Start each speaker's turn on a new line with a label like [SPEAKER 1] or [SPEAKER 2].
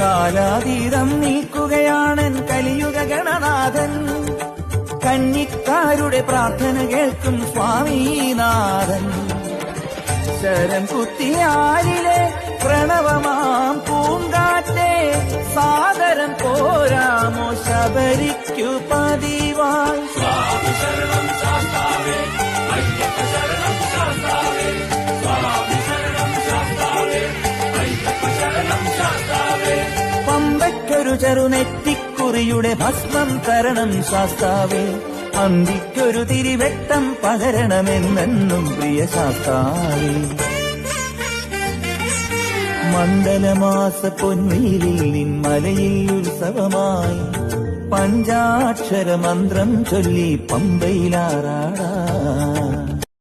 [SPEAKER 1] കാലാതീതം നീക്കുകയാണൻ കലിയുഗ ഗണനാഥൻ. കന്നിക്കാരുടെ പ്രാർത്ഥന കേൾക്കും സ്വാമീനാഥൻ. ശരം കുത്തിയാരിലെ പ്രണവമാം പൂങ്കാറ്റെ സാദരം പോരാമോ ശബരിക്കു പതിവായി പമ്പയ്ക്കൊരു ചെറുനെറ്റിക്കുറിയുടെ ഭസ്മം തരണം ശാസ്താവേ. അന്തിക്കൊരു തിരിവെട്ടം പകരണമെന്നെന്നും പ്രിയ ശാസ്താവേ. മണ്ഡലമാസ പൊന്നീരിൽ നിൻ മലയിൽ ഉത്സവമായി. പഞ്ചാക്ഷര മന്ത്രം ചൊല്ലി പമ്പയിലാറാടാ.